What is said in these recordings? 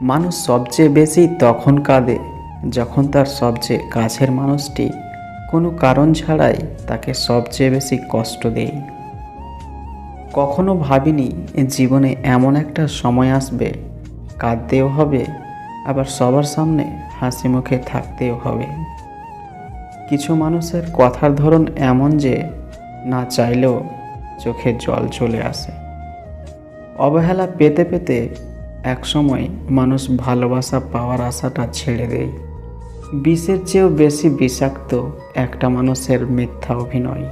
মানুষ সবচেয়ে বেশি তখন কাঁদে যখন তার সবচেয়ে কাছের মানুষটি কোনো কারণ ছাড়াই তাকে সবচেয়ে বেশি কষ্ট দেয়। কখনো ভাবিনি জীবনে এমন একটা সময় আসবে, কাঁদতেও হবে, আবার সবার সামনে হাসি মুখে থাকতেও হবে। কিছু মানুষের কথার ধরন এমন যে না চাইলেও চোখে জল চলে আসে। অবহেলা পেতে পেতে একসময় মানুষ ভালোবাসা পাওয়ার আশাটা ছেড়ে দেয়। বিষের চেয়েও বেশি বিষাক্ত একটা মানুষের মিথ্যা অভিনয়।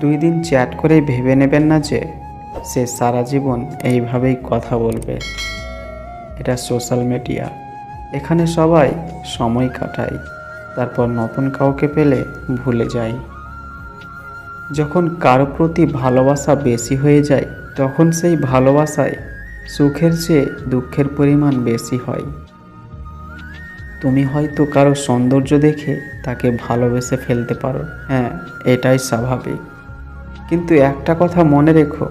দুই দিন চ্যাট করে ভেবে নেবেন না যে সে সারা জীবন এইভাবেই কথা বলবে। এটা সোশ্যাল মিডিয়া। এখানে সবাই সময় কাটায়, তারপর নতুন কাউকে পেলে ভুলে যায়। যখন কারও প্রতি ভালোবাসা বেশি হয়ে যায়, তখন সেই ভালোবাসায় সুখের চেয়ে দুঃখের পরিমাণ বেশি হয়। তুমি হয়তো কারও সৌন্দর্য দেখে তাকে ভালোবেসে ফেলতে পারো। হ্যাঁ এটাই স্বাভাবিক। কিন্তু একটা কথা মনে রেখো,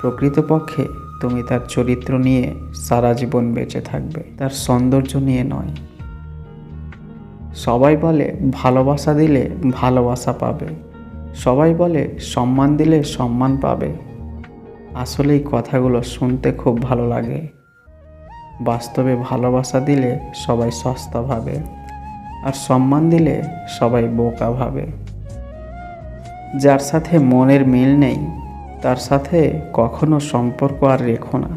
প্রকৃতপক্ষে তুমি তার চরিত্র নিয়ে সারা জীবন বেঁচে থাকবে, তার সৌন্দর্য নিয়ে নয়। সবাই বলে ভালোবাসা দিলে ভালোবাসা পাবে। সবাই বলে সম্মান দিলে সম্মান পাবে। আসলে এই কথাগুলো শুনতে খুব ভালো লাগে। বাস্তবে ভালোবাসা দিলে সবাই সস্তা ভাবে, আর সম্মান দিলে সবাই বোকা ভাবে। যার সাথে মনের মিল নেই, তার সাথে কখনো সম্পর্ক আর রেখো না।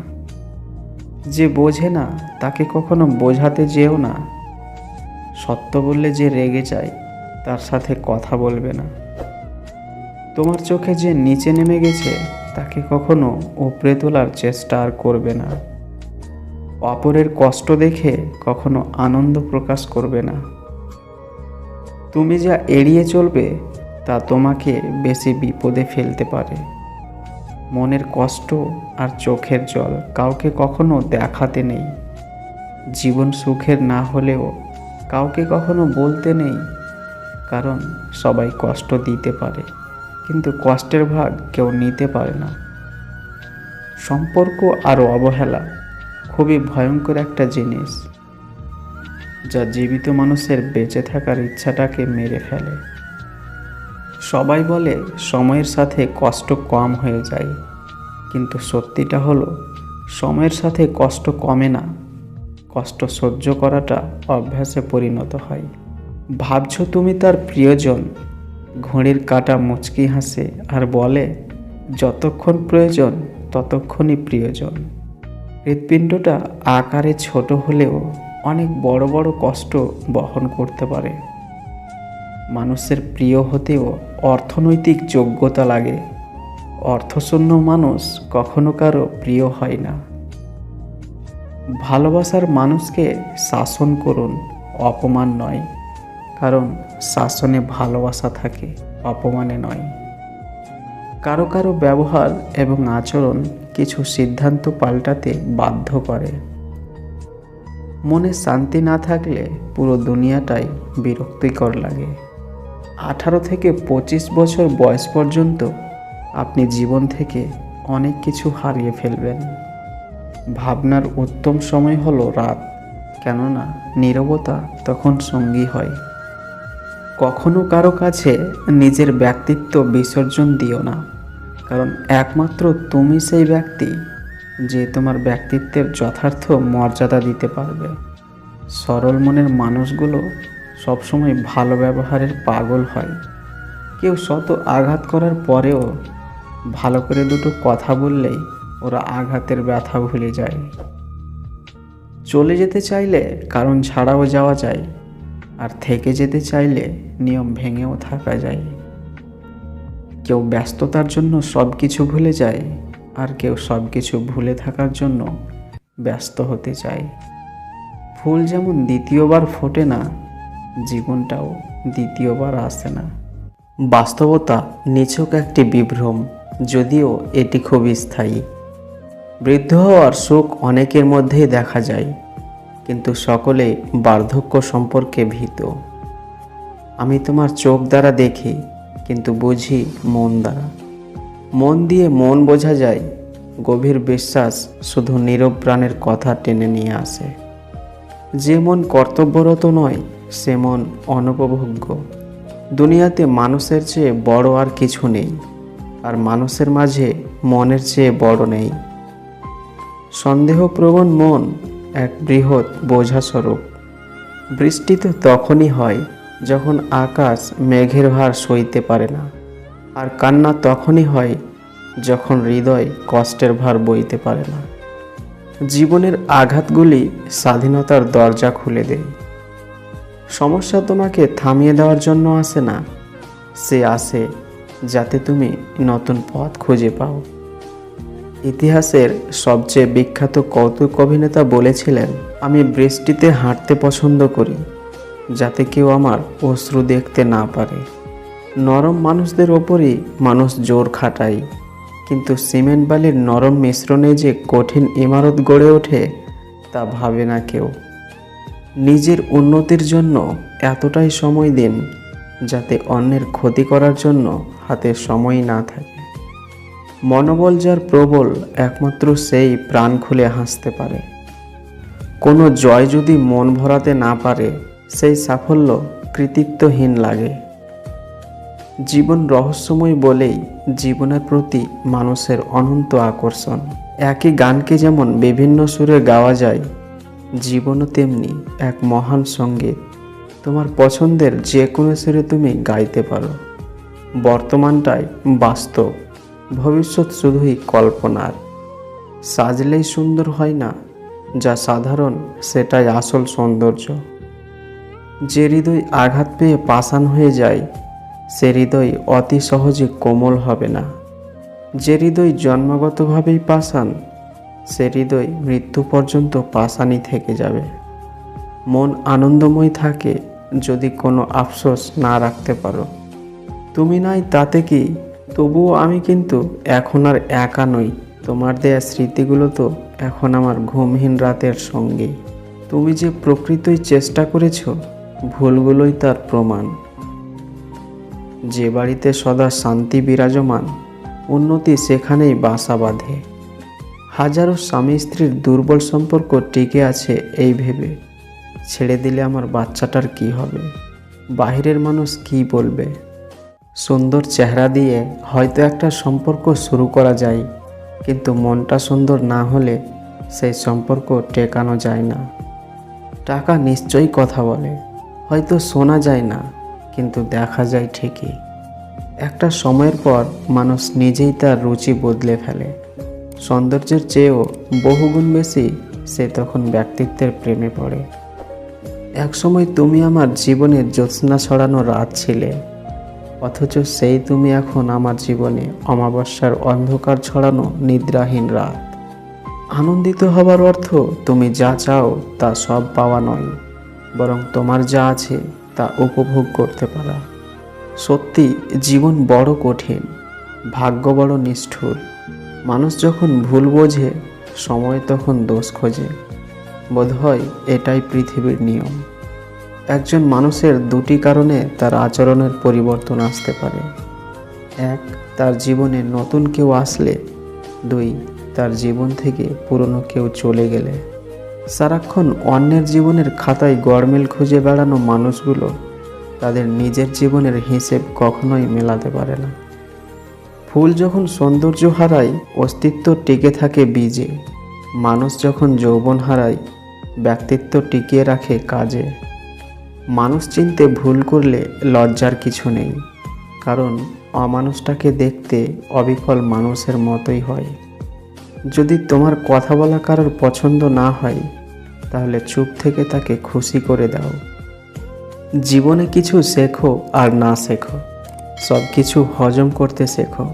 যে বোঝে না, তাকে কখনো বোঝাতে যেও না। সত্য বললে যে রেগে যায়, তার সাথে কথা বলবে না। তোমার চোখে যে নিচে নেমে গেছে তাকে কখনো উপরে তোলার চেষ্টা আর করবে না। অপরের কষ্ট দেখে কখনো আনন্দ প্রকাশ করবে না। তুমি যা এড়িয়ে চলবে, তা তোমাকে বেশি বিপদে ফেলতে পারে। মনের কষ্ট আর চোখের জল কাউকে কখনো দেখাতে নেই। জীবন সুখের না হলেও কাউকে কখনো বলতে নেই, কারণ সবাই কষ্ট দিতে পারে। কিন্তু কষ্টের ভাগ কেউ নিতে পারে না। সম্পর্ক আর অবহেলা খুবই ভয়ঙ্কর একটা জিনিস, যা জীবিত মানুষের বেঁচে থাকার ইচ্ছাটাকে মেরে ফেলে। সবাই বলে সময়ের সাথে কষ্ট কম হয়ে যায়, কিন্তু সত্যিটা হলো সময়ের সাথে কষ্ট কমে না। কষ্ট সহ্য করাটা অভ্যাসে পরিণত হয়। ভাবছ তুমি তার প্রিয়জন ঘড়ির কাটা মুচকি হাসে আর বলে, যতক্ষণ প্রয়োজন, ততক্ষণই প্রিয়জন। হৃৎপিণ্ডটা আকারে ছোট হলেও অনেক বড় বড় কষ্ট বহন করতে পারে। মানুষের প্রিয় হতেও অর্থনৈতিক যোগ্যতা লাগে। অর্থশূন্য মানুষ কখনো কারও প্রিয় হয় না। ভালোবাসার মানুষকে শাসন করুন, অপমান নয়। কারণ শাসনে ভালোবাসা থাকে, অপমানে নয়। কারও কারও ব্যবহার এবং আচরণ কিছু সিদ্ধান্ত পাল্টাতে বাধ্য করে। মনে শান্তি না থাকলে পুরো দুনিয়াটাই বিরক্তিকর লাগে। আঠারো থেকে পঁচিশ বছর বয়স পর্যন্ত আপনি জীবন থেকে অনেক কিছু হারিয়ে ফেলবেন। ভাবনার উত্তম সময় হলো রাত, কেননা নীরবতা তখন সঙ্গী হয়। কখনো কারও কাছে নিজের ব্যক্তিত্ব বিসর্জন দিও না। কারণ একমাত্র তুমি সেই ব্যক্তি যে তোমার ব্যক্তিত্বের যথার্থ মর্যাদা দিতে পারবে। সরল মনের মানুষগুলো সবসময় ভালো ব্যবহারের পাগল হয়। কেউ শত আঘাত করার পরেও ভালো করে দুটো কথা বললেই ওরা আঘাতের ব্যথা ভুলে যায়। চলে যেতে চাইলে কারণ ছাড়াও যাওয়া যায়। আর থেকে যেতে চাইলে নিয়ম ভেঙেও থাকা যায়। কেউ ব্যস্ততার জন্য সব কিছু ভুলে যায় আর কেউ সব কিছু ভুলে থাকার জন্য ব্যস্ত হতে চায়। ফুল যেমন দ্বিতীয়বার ফোটে না, জীবনটাও দ্বিতীয়বার আসে না। বাস্তবতা নিছক একটি বিভ্রম, যদিও এটি খুব স্থায়ী। বৃদ্ধ হওয়ার সুখ অনেকের মধ্যেই দেখা যায়। কিন্তু সকলে বার্ধক্য সম্পর্কে ভীত। আমি তোমার চোখ দ্বারা দেখি, কিন্তু বুঝি মন দ্বারা। মন দিয়ে মন বোঝা যায়, গভীর বিশ্বাস শুধু নীরব প্রাণের কথা টেনে নিয়ে আসে। যে মন কর্তব্যরত নয়, সে মন অনুপভোগ্য। দুনিয়াতে মানুষের চেয়ে বড় আর কিছু নেই, আর মানুষের মাঝে মনের চেয়ে বড় নেই। সন্দেহপ্রবণ মন এক বৃহৎ বোঝাস্বরূপ। বৃষ্টি তো তখনই হয় যখন আকাশ মেঘের ভার সইতে পারে না, আর কান্না তখনই হয় যখন হৃদয় কষ্টের ভার বইতে পারে না। জীবনের আঘাতগুলি স্বাধীনতার দরজা খুলে দেয়। সমস্যা তোমাকে থামিয়ে দেওয়ার জন্য আসে না, সে আসে যাতে তুমি নতুন পথ খুঁজে পাও। ইতিহাসের সবচেয়ে বিখ্যাত কৌতুক অভিনেতা বলেছিলেন, আমি বৃষ্টিতে হাঁটতে পছন্দ করি, যাতে কেউ আমার অশ্রু দেখতে না পারে। নরম মানুষদের ওপরই মানুষ জোর খাটায়, কিন্তু সিমেন্ট বালির নরম মিশ্রণে যে কঠিন ইমারত গড়ে ওঠে, তা ভাবে না কেউ। নিজের উন্নতির জন্য এতটাই সময় দিন, যাতে অন্যের ক্ষতি করার জন্য হাতে সময় না থাকে। মনোবল যার প্রবল, একমাত্র সেই প্রাণ খুলে হাসতে পারে। কোনো জয় যদি মন ভরাতে না পারে, সেই সাফল্য কৃতিত্বহীন লাগে। জীবন রহস্যময় বলেই জীবনের প্রতি মানুষের অনন্ত আকর্ষণ। একই গানকে যেমন বিভিন্ন সুরে গাওয়া যায়, জীবনও তেমনি এক মহান সংগীত। তোমার পছন্দের যে কোনো সুরে তুমি গাইতে পারো। বর্তমানটাই বাস্তব। ভবিষ্যৎ শুধুই কল্পনার। সাজলেই সুন্দর হয় না, যা সাধারণ, সেটাই আসল সৌন্দর্য। যে হৃদয় আঘাত পেয়ে পাষাণ হয়ে যায়, সে হৃদয় অতি সহজে কোমল হবে না। যে হৃদয় জন্মগতভাবেই পাষাণ, সে হৃদয় মৃত্যু পর্যন্ত পাষাণই থেকে যাবে। মন আনন্দময় থাকে যদি কোনো আফসোস না রাখতে পারো। তুমি নাই তাতে কি তবুও আমি কিন্তু এখন আর একা নই। তোমার দেয়া স্মৃতিগুলো তো এখন আমার ঘুমহীন রাতের সঙ্গী। তুমি যে প্রকৃতই চেষ্টা করেছ, ভুলগুলোই তার প্রমাণ। যে বাড়িতে সদা শান্তি বিরাজমান, উন্নতি সেখানেই বাসা বাঁধে। হাজারো স্বামী স্ত্রীর দুর্বল সম্পর্ক টিকে আছে এই ভেবে। ছেড়ে দিলে আমার বাচ্চাটার কি হবে? বাহিরের মানুষ কি বলবে? সুন্দর চেহারা দিয়ে হয়তো একটা সম্পর্ক শুরু করা যায়, কিন্তু মনটা সুন্দর না হলে সেই সম্পর্ক টেকানো যায় না। টাকা নিশ্চয়ই কথা বলে, হয়তো শোনা যায় না, কিন্তু দেখা যায় ঠিকই। একটা সময়ের পর মানুষ নিজেই তার রুচি বদলে ফেলে। সৌন্দর্যের চেয়েও বহুগুণ বেশি সে তখন ব্যক্তিত্বের প্রেমে পড়ে। একসময় তুমি আমার জীবনের জ্যোৎস্না ছড়ানো রাত ছিলে অথচ সেই তুমি এখন আমার জীবনে অমাবস্যার অন্ধকার ছড়ানো নিদ্রাহীন রাত। আনন্দিত হবার অর্থ তুমি যা চাও তা সব পাওয়া নয়, বরং তোমার যা আছে তা উপভোগ করতে পারা। সত্যি, জীবন বড় কঠিন, ভাগ্য বড় নিষ্ঠুর। মানুষ যখন ভুল বোঝে, সময় তখন দোষ খোঁজে। বোধহয় এটাই পৃথিবীর নিয়ম। একজন মানুষের দুটি কারণে তার আচরণের পরিবর্তন আসতে পারে। এক, তার জীবনে নতুন কেউ আসলে। দুই, তার জীবন থেকে পুরনো কেউ চলে গেলে। সারাক্ষণ অন্যের জীবনের খাতায় গড়মেল খুঁজে বেড়ানো মানুষগুলো তাদের নিজের জীবনের হিসেব কখনোই মেলাতে পারে না। ফুল যখন সৌন্দর্য হারায়, অস্তিত্ব টিকে থাকে বীজে। মানুষ যখন যৌবন হারায়, ব্যক্তিত্ব টিকিয়ে রাখে কাজে। মানুষ চিনতে ভুল করলে লজ্জার কিছু নেই, কারণ অমানুষটাকে দেখতে অবিকল মানুষের মতোই হয়। যদি তোমার কথা বলা কারোর পছন্দ না হয়, তাহলে চুপ থেকে তাকে খুশি করে দাও। জীবনে কিছু শেখো আর না শেখো সব কিছু হজম করতে শেখো,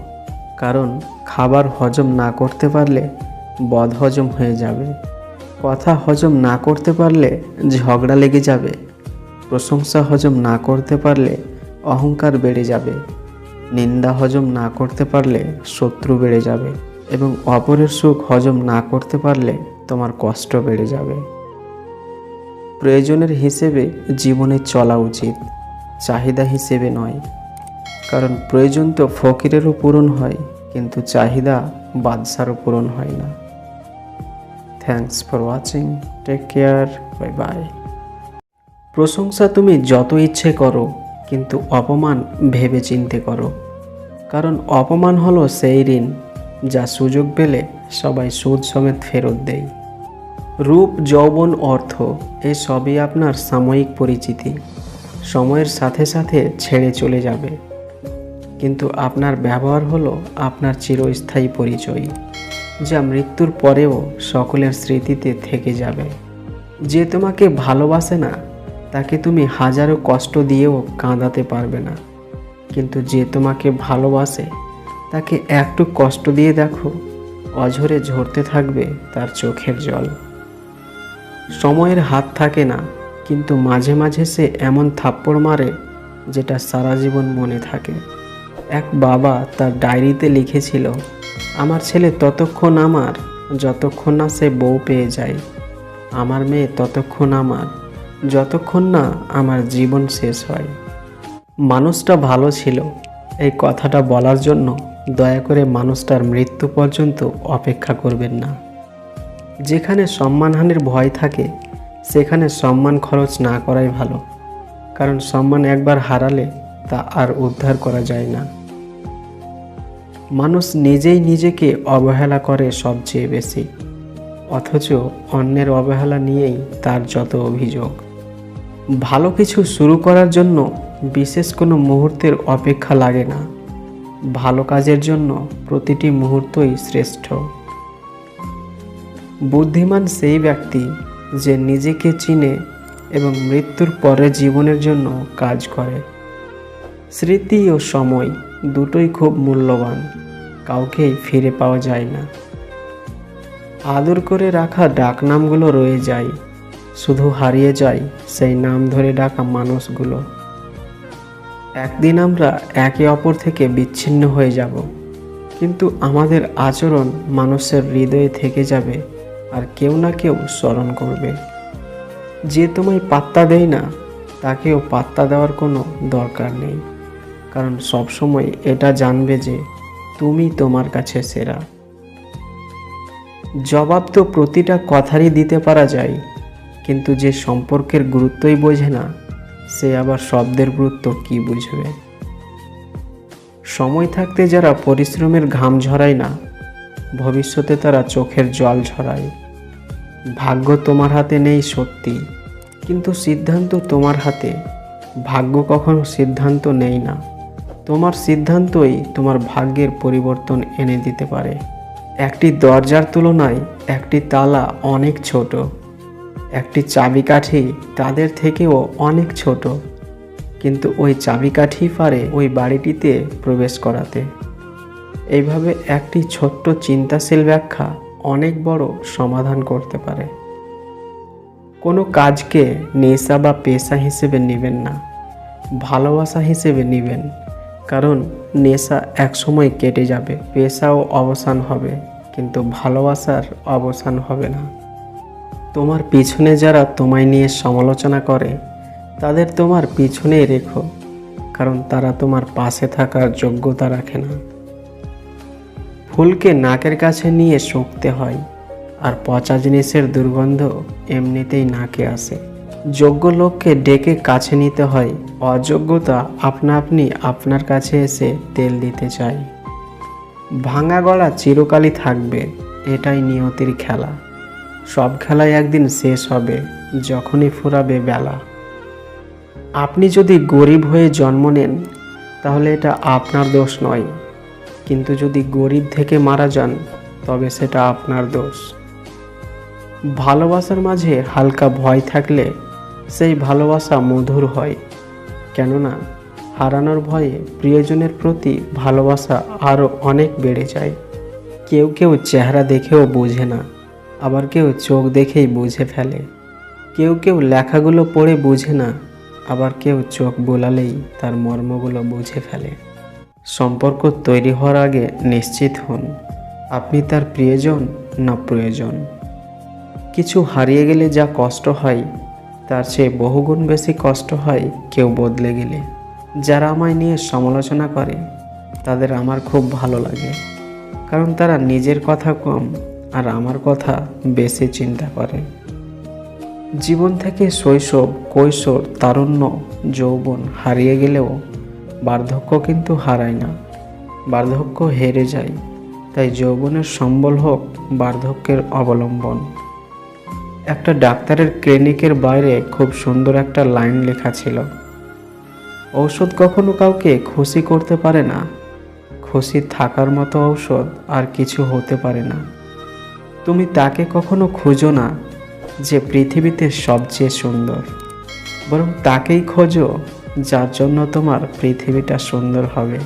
কারণ খাবার হজম না করতে পারলে বদ হজম হয়ে যাবে। কথা হজম না করতে পারলে ঝগড়া লেগে যাবে। প্রশংসা হজম না করতে পারলে অহংকার বেড়ে যাবে। নিন্দা হজম না করতে পারলে শত্রু বেড়ে যাবে এবং অপরের সুখ হজম না করতে পারলে তোমার কষ্ট বেড়ে যাবে। প্রয়োজনের হিসেবে জীবনে চলা উচিত, চাহিদা হিসেবে নয়। কারণ প্রয়োজন তো ফকিরেরও পূরণ হয়, কিন্তু চাহিদা বাদশারও পূরণ হয় না। Thanks for watching take care bye bye প্রশংসা তুমি যত ইচ্ছে করো, কিন্তু অপমান ভেবে চিনতে করো। কারণ অপমান হলো সেই ঋণ যা সুযোগ পেলে সবাই সুদ সমেত ফেরত দেয়। রূপ, যৌবন, অর্থ, এ সবই আপনার সাময়িক পরিচিতি। সময়ের সাথে সাথে ছেড়ে চলে যাবে। কিন্তু আপনার ব্যবহার হলো আপনার চিরস্থায়ী পরিচয়, যা মৃত্যুর পরেও সকলের স্মৃতিতে থেকে যাবে। যে তোমাকে ভালোবাসে না তাকে তুমি হাজারো কষ্ট দিয়েও কাঁদাতে পারবে না। কিন্তু যে তোমাকে ভালোবাসে, তাকে একটু কষ্ট দিয়ে দেখো, অঝরে ঝরতে থাকবে তার চোখের জল। সময়ের হাত থাকে না, কিন্তু মাঝে মাঝে সে এমন থাপ্পড় মারে, যেটা সারা জীবন মনে থাকে। এক বাবা তার ডায়েরিতে লিখেছিল, আমার ছেলে ততক্ষণ আমার, যতক্ষণ না সে বউ পেয়ে যায়। আমার মেয়ে ততক্ষণ আমার। যতক্ষণ না আমার জীবন শেষ হয়। মানুষটা ভালো ছিল। এই কথাটা বলার জন্য দয়া করে মানুষটার মৃত্যু পর্যন্ত অপেক্ষা করবেন না। যেখানে সম্মানহানির ভয় থাকে, সেখানে সম্মান খরচ না করাই ভালো। কারণ সম্মান একবার হারালে তা আর উদ্ধার করা যায় না। মানুষ নিজেই নিজেকে অবহেলা করে সবচেয়ে বেশি। অথচ অন্যের অবহেলা নিয়েই তার যত অভিযোগ। ভালো কিছু শুরু করার জন্য বিশেষ কোনো মুহূর্তের অপেক্ষা লাগে না। ভালো কাজের জন্য প্রতিটি মুহূর্তই শ্রেষ্ঠ। বুদ্ধিমান সেই ব্যক্তি যে নিজেকে চিনে এবং মৃত্যুর পরে জীবনের জন্য কাজ করে। স্মৃতি ও সময় দুটোই খুব মূল্যবান, কাউকেই ফিরে পাওয়া যায় না। আদর করে রাখা ডাকনামগুলো রয়ে যায়। শুধু হারিয়ে যায় সেই নাম ধরে ডাকা মানুষগুলো। একদিন আমরা একে অপর থেকে বিচ্ছিন্ন হয়ে যাব, কিন্তু আমাদের আচরণ মানুষের হৃদয়ে থেকে যাবে আর কেউ না কেউ স্মরণ করবে। যে তোমায় পাত্তা দেয় না, তাকেও পাত্তা দেওয়ার কোনো দরকার নেই, কারণ সবসময় এটা জানবে যে তুমি তোমার কাছে সেরা। জবাব তো প্রতিটা কথারই দিতে পারা যায় কিন্তু যে সম্পর্কের গুরুত্বই বোঝে না, সে আবার শব্দের গুরুত্ব কি বুঝবে? সময় থাকতে যারা পরিশ্রমের ঘাম ঝরায় না, ভবিষ্যতে তারা চোখের জল ঝরায়। ভাগ্য তোমার হাতে নেই সত্যি, কিন্তু সিদ্ধান্ত তোমার হাতে। ভাগ্য কখনো সিদ্ধান্ত নেই না। তোমার সিদ্ধান্তই তোমার ভাগ্যের পরিবর্তন এনে দিতে পারে। একটি দরজার তুলনায় একটি তালা অনেক ছোট। একটি চাবিকাঠি তাদের থেকেও অনেক ছোট। কিন্তু ওই চাবিকাঠি পারে ওই বাড়িটিতে প্রবেশ করাতে। এইভাবে একটি ছোট্ট চিন্তাশীল ব্যাখ্যা অনেক বড় সমাধান করতে পারে। কোনো কাজকে নেশা বা পেশা হিসেবে নেবেন না। ভালোবাসা হিসেবে নেবেন। কারণ নেশা একসময় কেটে যাবে, পেশাও অবসান হবে, কিন্তু ভালোবাসার অবসান হবে না। তোমার পিছনে যারা তোমায় নিয়ে সমালোচনা করে, তাদের তোমার পিছনেই রেখো, কারণ তারা তোমার পাশে থাকার যোগ্যতা রাখে না। ফুলকে নাকের কাছে নিয়ে শুকতে হয়, আর পচা জিনিসের দুর্গন্ধ এমনিতেই নাকে আসে। যোগ্য লোককে ডেকে কাছে নিতে হয়, অযোগ্যতা আপনা আপনি আপনার কাছে এসে তেল দিতে চায়। ভাঙা গলা চিরকালই থাকবে, এটাই নিয়তির খেলা। সব খেলাই একদিন শেষ হবে, যখনই ফুরাবে বেলা। আপনি যদি গরিব হয়ে জন্ম নেন, তাহলে এটা আপনার দোষ নয়। কিন্তু যদি গরিব থেকে মারা যান, তবে সেটা আপনার দোষ। ভালোবাসার মাঝে হালকা ভয় থাকলে সেই ভালোবাসা মধুর হয়। কেননা, হারানোর ভয়ে প্রিয়জনের প্রতি ভালোবাসা আরও অনেক বেড়ে যায়। কেউ কেউ চেহারা দেখেও বোঝে না। আবার কেউ চোখ দেখেই বুঝে ফেলে। কেউ কেউ লেখাগুলো পড়ে বুঝে না, আবার কেউ চোখ বোলালেই তার মর্মগুলো বুঝে ফেলে। সম্পর্ক তৈরি হওয়ার আগে নিশ্চিত হন, আপনি তার প্রিয়জন না প্রয়োজন। কিছু হারিয়ে গেলে যা কষ্ট হয়, তার চেয়ে বহুগুণ বেশি কষ্ট হয় কেউ বদলে গেলে। যারা আমায় নিয়ে সমালোচনা করে, তাদের আমার খুব ভালো লাগে, কারণ তারা নিজের কথা কম আর আমার কথা বেশি চিন্তা করে। জীবন থেকে শৈশব, কৈশোর, তারুণ্য, যৌবন হারিয়ে গেলেও বার্ধক্য কিন্তু হারায় না। বার্ধক্য হেরে যায়, তাই যৌবনের সম্বল হোক বার্ধক্যের অবলম্বন। একটা ডাক্তারের ক্লিনিকের বাইরে খুব সুন্দর একটা লাইন লেখা ছিল। ঔষধ কখনো কাউকে খুশি করতে পারে না। খুশি থাকার মতো ঔষধ আর কিছু হতে পারে না। তুমি তাকে কখনো খোঁজো না যে পৃথিবীতে সবচেয়ে সুন্দর। বরং তাকেই খোঁজো যার জন্য তোমার পৃথিবীটা সুন্দর হবে।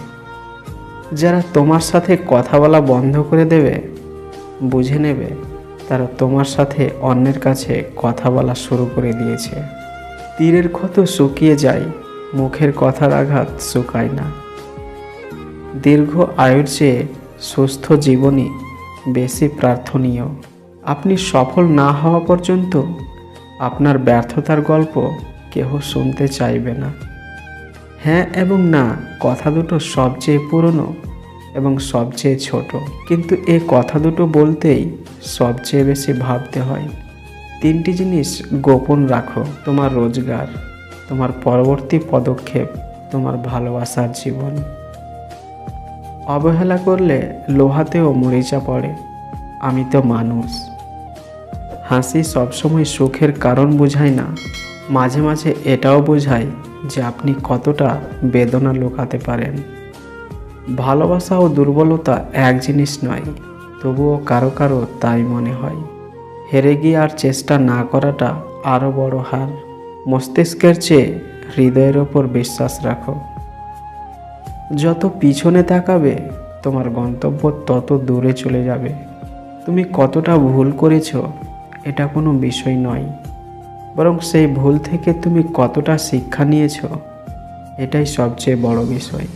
যারা তোমার সাথে কথা বলা বন্ধ করে দেবে, বুঝে নেবে তারা তোমার সাথে অন্যের কাছে কথা বলা শুরু করে দিয়েছে। তীরের ক্ষত শুকিয়ে যায়, মুখের কথার আঘাত শুকায় না। দীর্ঘ আয়ুর চেয়ে সুস্থ জীবনই বেশি প্রার্থনীয়। আপনি সফল না হওয়া পর্যন্ত আপনার ব্যর্থতার গল্প কেহ শুনতে চাইবে না। হ্যাঁ এবং না, কথা দুটো সবচেয়ে পুরনো এবং সবচেয়ে ছোট। কিন্তু এই কথা দুটো বলতেই সবচেয়ে বেশি ভাবতে হয়। তিনটি জিনিস গোপন রাখো, তোমার রোজগার, তোমার পরবর্তী পদক্ষেপ, তোমার ভালোবাসার জীবন। অবহেলা করলে লোহাতেও মরিচা পড়ে। আমি তো মানুষ। হাসি সবসময় সুখের কারণ বোঝায় না। মাঝে মাঝে এটাও বোঝায় যে আপনি কতটা বেদনা লুকাতে পারেন। ভালোবাসা ও দুর্বলতা এক জিনিস নয়, তবুও কারও কারও তাই মনে হয়। হেরে গিয়ে আর চেষ্টা না করাটা আরও বড় হার। মস্তিষ্কের চেয়ে হৃদয়ের ওপর বিশ্বাস রাখো। যত পিছনে তাকাবে, তোমার গন্তব্য তত দূরে চলে যাবে। তুমি কতটা ভুল করেছ, এটা কোনো বিষয় নয়। বরং সেই ভুল থেকে তুমি কতটা শিক্ষা নিয়েছ, এটাই সবচেয়ে বড় বিষয়।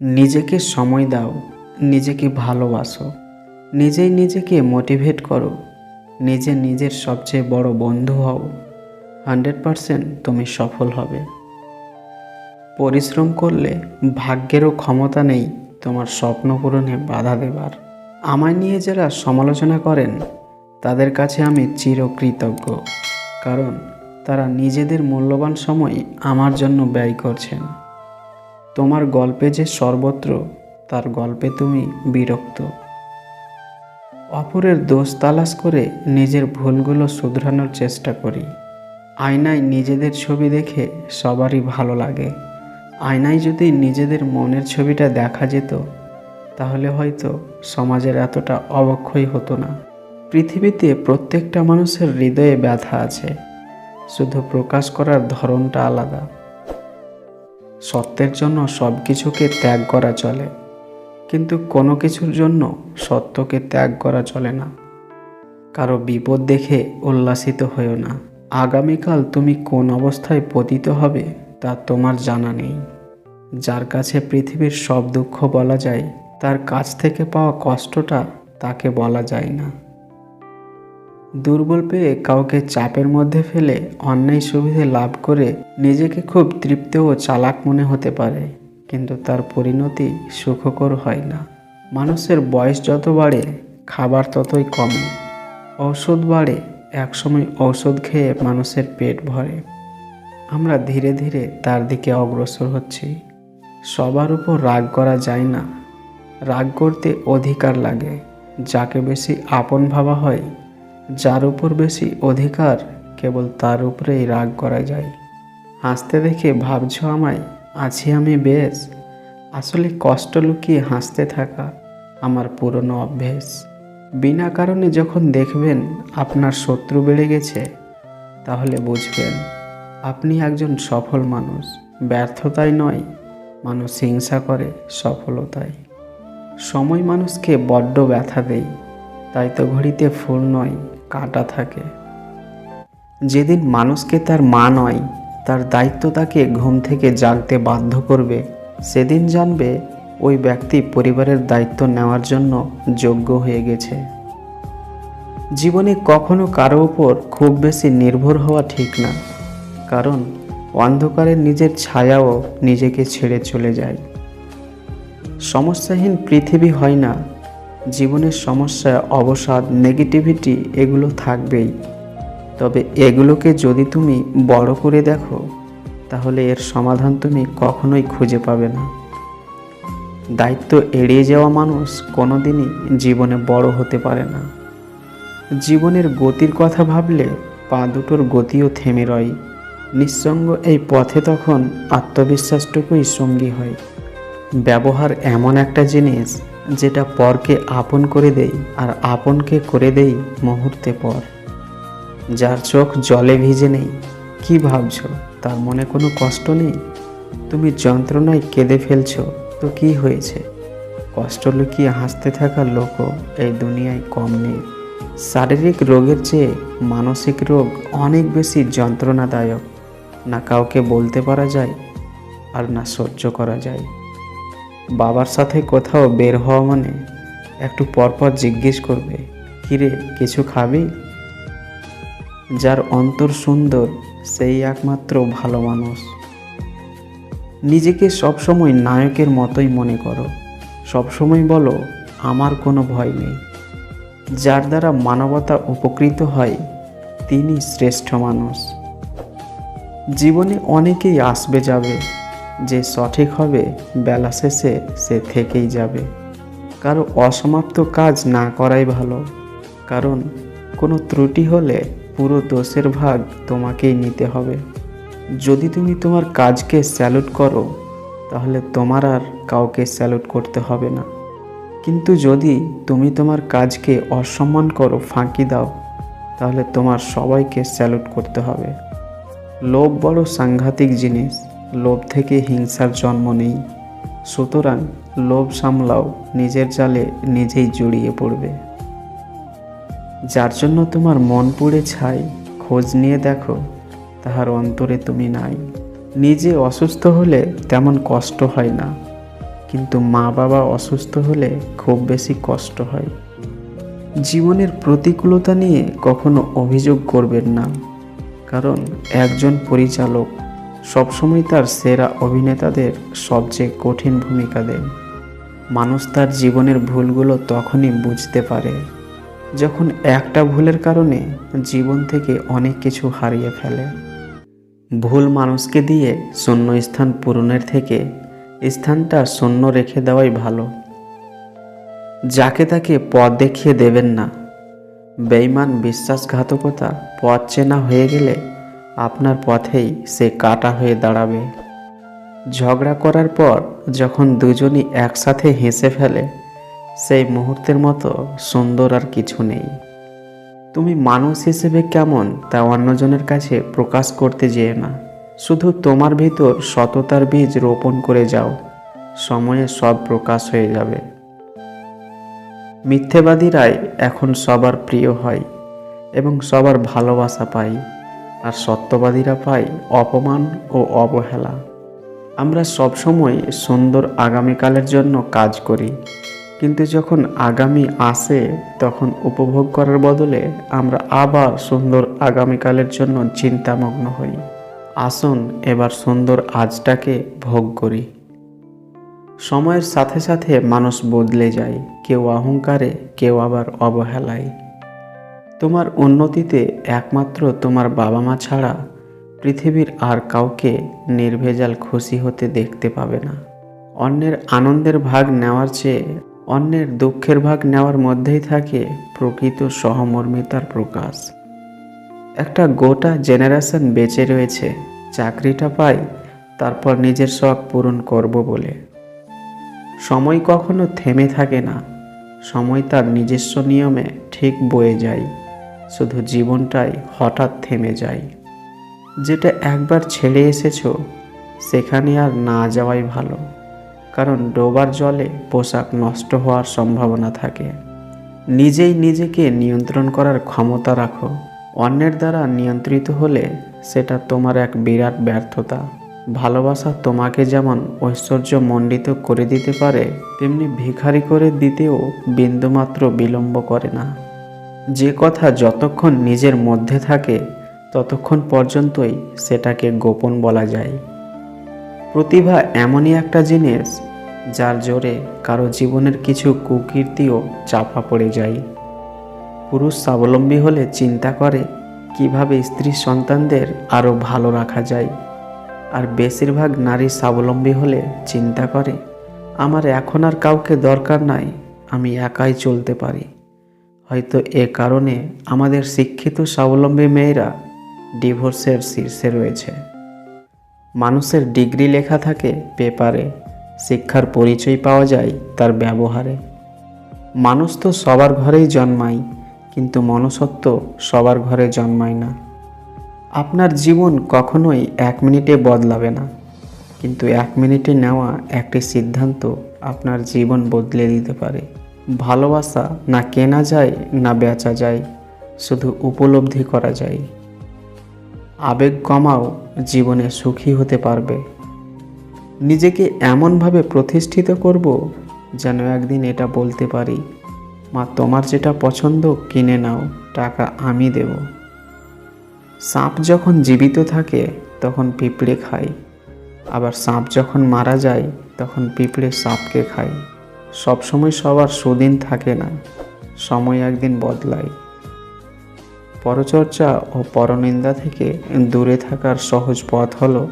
নিজেকে সময় দাও, নিজেকে ভালোবাসো। নিজেই নিজেকে মোটিভেট করো। নিজে নিজের সবচেয়ে বড় বন্ধু হও। হান্ড্রেড পারসেন্ট তুমি সফল হবে। পরিশ্রম করলে ভাগ্যেরও ক্ষমতা নেই তোমার স্বপ্ন পূরণে বাধা দেবার। আমায় নিয়ে যারা সমালোচনা করেন, তাদের কাছে আমি চিরকৃতজ্ঞ, কারণ তারা নিজেদের মূল্যবান সময় আমার জন্য ব্যয় করছেন। তোমার গল্পে যে সর্বত্র, তার গল্পে তুমি বিরক্ত। অপরের দোষ তালাশ করে নিজের ভুলগুলো শুধরানোর চেষ্টা করি। আয়নায় নিজেদের ছবি দেখে সবারই ভালো লাগে। আয়নায় যদি নিজেদের মনের ছবিটা দেখা যেত, তাহলে হয়তো সমাজের এতটা অবক্ষয় হতো না। পৃথিবীতে প্রত্যেকটা মানুষের হৃদয়ে ব্যথা আছে, শুধু প্রকাশ করার ধরনটা আলাদা। সত্যের জন্য সব কিছুকে ত্যাগ করা চলে, কিন্তু কোনো কিছুর জন্য সত্যকে ত্যাগ করা চলে না। কারও বিপদ দেখে উল্লাসিত হয়েও না। আগামীকাল তুমি কোন অবস্থায় পতিত হবে? তা তোমার জানা নেই। যার কাছে পৃথিবীর সব দুঃখ বলা যায়, তার কাছ থেকে পাওয়া কষ্টটা তাকে বলা যায় না। দুর্বল পেয়ে কাউকে চাপের মধ্যে ফেলে অন্যায় সুবিধে লাভ করে নিজেকে খুব তৃপ্ত ও চালাক মনে হতে পারে, কিন্তু তার পরিণতি সুখকর হয় না। মানুষের বয়স যত বাড়ে, খাবার ততই কমে। ঔষধ বাড়ে, একসময় ঔষধ খেয়ে মানুষের পেট ভরে। আমরা ধীরে ধীরে তার দিকে অগ্রসর হচ্ছি। সবার উপর রাগ করা যায় না। রাগ করতে অধিকার লাগে। যাকে বেশি আপন ভাবা হয়, যার উপর বেশি অধিকার, কেবল তার উপরেই রাগ করা যায়। হাসতে দেখে ভাবছ আমায়, আছি আমি বেশ। আসলে কষ্ট লুকিয়ে হাসতে থাকা আমার পুরনো অভ্যেস। বিনা কারণে যখন দেখবেন আপনার শত্রু বেড়ে গেছে, তাহলে বুঝবেন আপনি একজন সফল মানুষ। ব্যর্থতাই নয়, মানুষ হিংসা করে সফলতায় সময় মানুষকে বড্ড ব্যথা দেয়, তাই তো ঘড়িতে ফুল নয়, কাটা থাকে। যেদিন মানুষকে তার মা নয়, তার দায়িত্ব তাকে ঘুম থেকে জাগতে বাধ্য করবে, সেদিন জানবে ওই ব্যক্তি পরিবারের দায়িত্ব নেওয়ার জন্য যোগ্য হয়ে গেছে। জীবনে কখনো কারও উপর খুব বেশি নির্ভর হওয়া ঠিক না। কারণ অন্ধকারের নিজের ছায়াও নিজেকে ছেড়ে চলে যায়। সমস্যাহীন পৃথিবী হয় না, জীবনের সমস্যা অবসাদ নেগেটিভিটি এগুলো থাকবেই। তবে এগুলোকে যদি তুমি বড় করে দেখো, তাহলে এর সমাধান তুমি কখনোই খুঁজে পাবে না। দায়িত্ব এড়িয়ে যাওয়া মানুষ কোনোদিনই জীবনে বড় হতে পারে না। জীবনের গতির কথা ভাবলে পা দুটোর গতিও থেমে রয়। নিঃসঙ্গ এই পথে তখন আত্মবিশ্বাসটুকুই সঙ্গী হয়। ব্যবহার এমন একটা জিনিস যেটা পরকে আপন করে দেই আর আপনকে করে দেই মুহূর্তে পর। যার চোখ জলে ভিজে নেই, কি ভাবছ? তার মনে কোনো কষ্ট নেই? তুমি যন্ত্রণায় কেঁদে ফেলছো, তো কি হয়েছে? কষ্ট লুকিয়ে হাসতে থাকা লোকও এই দুনিয়ায় কম নেই। শারীরিক রোগের চেয়ে মানসিক রোগ অনেক বেশি যন্ত্রণাদায়ক। না কাউকে বলতে পারা যায় আর না সহ্য করা যায়। বাবার সাথে কোথাও বের হওয়া মানে একটু পরপর জিজ্ঞেস করবে, কিরে, কিছু খাবি? যার অন্তর সুন্দর, সেই একমাত্র ভালো মানুষ। নিজেকে সবসময় নায়কের মতোই মনে করো। সবসময় বলো, আমার কোনো ভয় নেই। যার দ্বারা মানবতা উপকৃত হয়, তিনি শ্রেষ্ঠ মানুষ। জীবনে অনেকেই আসবে যাবে, যে সঠিক হবে, বেলা শেষে সে থেকেই যাবে। কারও অসমাপ্ত কাজ না করাই ভালো, কারণ কোনো ত্রুটি হলে পুরো দোষের ভাগ তোমাকেই নিতে হবে। যদি তুমি তোমার কাজকে স্যালুট করো, তাহলে তোমার আর কাউকে স্যালুট করতে হবে না। কিন্তু যদি তুমি তোমার কাজকে অসম্মান করো, ফাঁকি দাও, তাহলে তোমার সবাইকে স্যালুট করতে হবে। লোভ বড় সাংঘাতিক জিনিস, লোভ থেকে হিংসার জন্ম নেই। সুতরাং লোভ সামলাও, নিজের জালে নিজেই জড়িয়ে পড়বে। যার জন্য তোমার মন পুড়ে ছাই, খোঁজ নিয়ে দেখো, তাহার অন্তরে তুমি নাই। নিজে অসুস্থ হলে তেমন কষ্ট হয় না, কিন্তু মা বাবা অসুস্থ হলে খুব বেশি কষ্ট হয়। জীবনের প্রতিকূলতা নিয়ে কখনো অভিযোগ করবেন না। কারণ একজন পরিচালক সবসময় তার সেরা অভিনেতাদের সবচেয়ে কঠিন ভূমিকা দেন। মানুষ তার জীবনের ভুলগুলো তখনই বুঝতে পারে, যখন একটা ভুলের কারণে জীবন থেকে অনেক কিছু হারিয়ে ফেলে। ভুল মানুষকে দিয়ে শূন্য স্থান পূরণের থেকে স্থানটা শূন্য রেখে দেওয়াই ভালো। যাকে তাকে পথ দেখিয়ে দেবেন না। বেইমান বিশ্বাসঘাতকতা পথ চেনা হয়ে গেলে আপনার পথেই সে কাটা হয়ে দাঁড়াবে। ঝগড়া করার পর যখন দুজনই একসাথে হেসে ফেলে, সেই মুহূর্তের মতো সুন্দর আর কিছু নেই। তুমি মানুষ হিসেবে কেমন তা অন্যজনের কাছে প্রকাশ করতে যেয়ে না। শুধু তোমার ভিতর সততার বীজ রোপণ করে যাও। সময়ে সব প্রকাশ হয়ে যাবে। মিথ্যেবাদীরাই এখন সবার প্রিয় হয় এবং সবার ভালোবাসা পায় আর সত্যবাদীরা পায় অপমান ও অবহেলা। আমরা সবসময় সুন্দর আগামীকালের জন্য কাজ করি, কিন্তু যখন আগামী আসে, তখন উপভোগ করার বদলে আমরা আবার সুন্দর আগামীকালের জন্য চিন্তামগ্ন হই। আসুন এবার সুন্দর আজটাকে ভোগ করি। সময়ের সাথে সাথে মানুষ বদলে যায়। কেউ অহংকারে, কেউ আবার অবহেলায়। তোমার উন্নতিতে একমাত্র তোমার বাবা মা ছাড়া পৃথিবীর আর কাউকে নির্ভেজাল খুশি হতে দেখতে পাবে না। অন্যের আনন্দের ভাগ নেওয়ার চেয়ে অন্যের দুঃখের ভাগ নেওয়ার মধ্যেই থাকে প্রকৃত সহমর্মিতার প্রকাশ। একটা গোটা জেনারেশন বেঁচে রয়েছে, চাকরিটা পাই তারপর নিজের শখ পূরণ করব বলে। সময় কখনো থেমে থাকে না সময় তার নিজস্ব নিয়মে ঠিক বয়ে যায়, শুধু জীবনটাই হঠাৎ থেমে যায়। যেটা একবার ছেড়ে এসেছ, সেখানে আর না যাওয়াই ভালো, কারণ ডোবার জলে পোশাক নষ্ট হওয়ার সম্ভাবনা থাকে। নিজেই নিজেকে নিয়ন্ত্রণ করার ক্ষমতা রাখো, অন্যের দ্বারা নিয়ন্ত্রিত হলে সেটা তোমার এক বিরাট ব্যর্থতা। ভালোবাসা তোমাকে যেমন ঐশ্বর্য মণ্ডিত করে দিতে পারে, তেমনি ভিখারি করে দিতেও বিন্দুমাত্র বিলম্ব করে না। যে কথা যতক্ষণ নিজের মধ্যে থাকে, ততক্ষণ পর্যন্তই সেটাকে গোপন বলা যায়। প্রতিভা এমনই একটা জিনিস, যার জোরে কারও জীবনের কিছু কুকীর্তিও চাপা পড়ে যায়। পুরুষ স্বাবলম্বী হলে চিন্তা করে, কীভাবে স্ত্রী সন্তানদের আরও ভালো রাখা যায়। আর বেশিরভাগ নারী স্বাবলম্বী হলে চিন্তা করে, আমার এখন আর কাউকে দরকার নাই, আমি একাই চলতে পারি। হয়তো এ কারণে আমাদের শিক্ষিত স্বাবলম্বী মেয়েরা ডিভোর্সের শীর্ষে রয়েছে। মানুষের ডিগ্রি লেখা থাকে পেপারে, শিক্ষার পরিচয় পাওয়া যায় তার ব্যবহারে। মানুষ তো সবার ঘরেই জন্মায়, কিন্তু মনুষ্যত্ব সবার ঘরে জন্মায় না। আপনার জীবন কখনোই এক মিনিটে বদলাবে না। কিন্তু এক মিনিটে নেওয়া একটি সিদ্ধান্ত আপনার জীবন বদলে দিতে পারে। ভালোবাসা না কেনা যায়, না বেচা যায়, শুধু উপলব্ধি করা যায়। আবেগ কমাও, জীবনে সুখী হতে পারবে। নিজেকে এমনভাবে প্রতিষ্ঠিত করব যেন একদিন এটা বলতে পারি, মা, তোমার যেটা পছন্দ কিনে নাও, টাকা আমি দেব। সাপ যখন জীবিত থাকে, তখন পিঁপড়ে খায়। আবার সাপ যখন মারা যায়, তখন পিঁপড়ে সাপকে খায়। সবসময় সবার সুদিন থাকে না, সময় একদিন বদলায়। পরচর্চা ও পরনিন্দা থেকে দূরে থাকার সহজ পথ হলো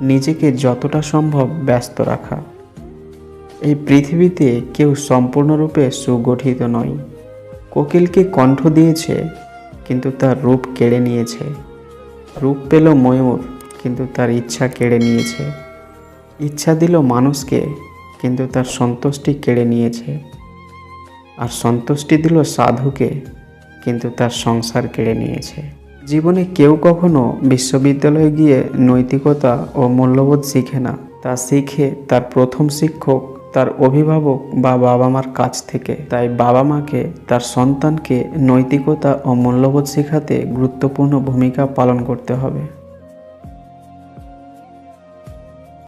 নিজেকে যতটা সম্ভব ব্যস্ত রাখা। এই পৃথিবীতে কেউ সম্পূর্ণরূপে সুগঠিত নয়। কোকিলকে কণ্ঠ দিয়েছে, কিন্তু তার রূপ কেড়ে নিয়েছে। রূপ পেল ময়ূর, কিন্তু তার ইচ্ছা কেড়ে নিয়েছে। ইচ্ছা দিল মানুষকে, কিন্তু তার সন্তুষ্টি কেড়ে নিয়েছে। আর সন্তুষ্টি দিল সাধুকে, কিন্তু তার সংসার কেড়ে নিয়েছে। জীবনে কেউ কখনো বিশ্ববিদ্যালয়ে গিয়ে নৈতিকতা ও মূল্যবোধ শিখে না। তা শিখে তার প্রথম শিক্ষক তার অভিভাবক বা বাবা মার কাছ থেকে। তাই বাবা মাকে তার সন্তানকে নৈতিকতা ও মূল্যবোধ শেখাতে গুরুত্বপূর্ণ ভূমিকা পালন করতে হবে।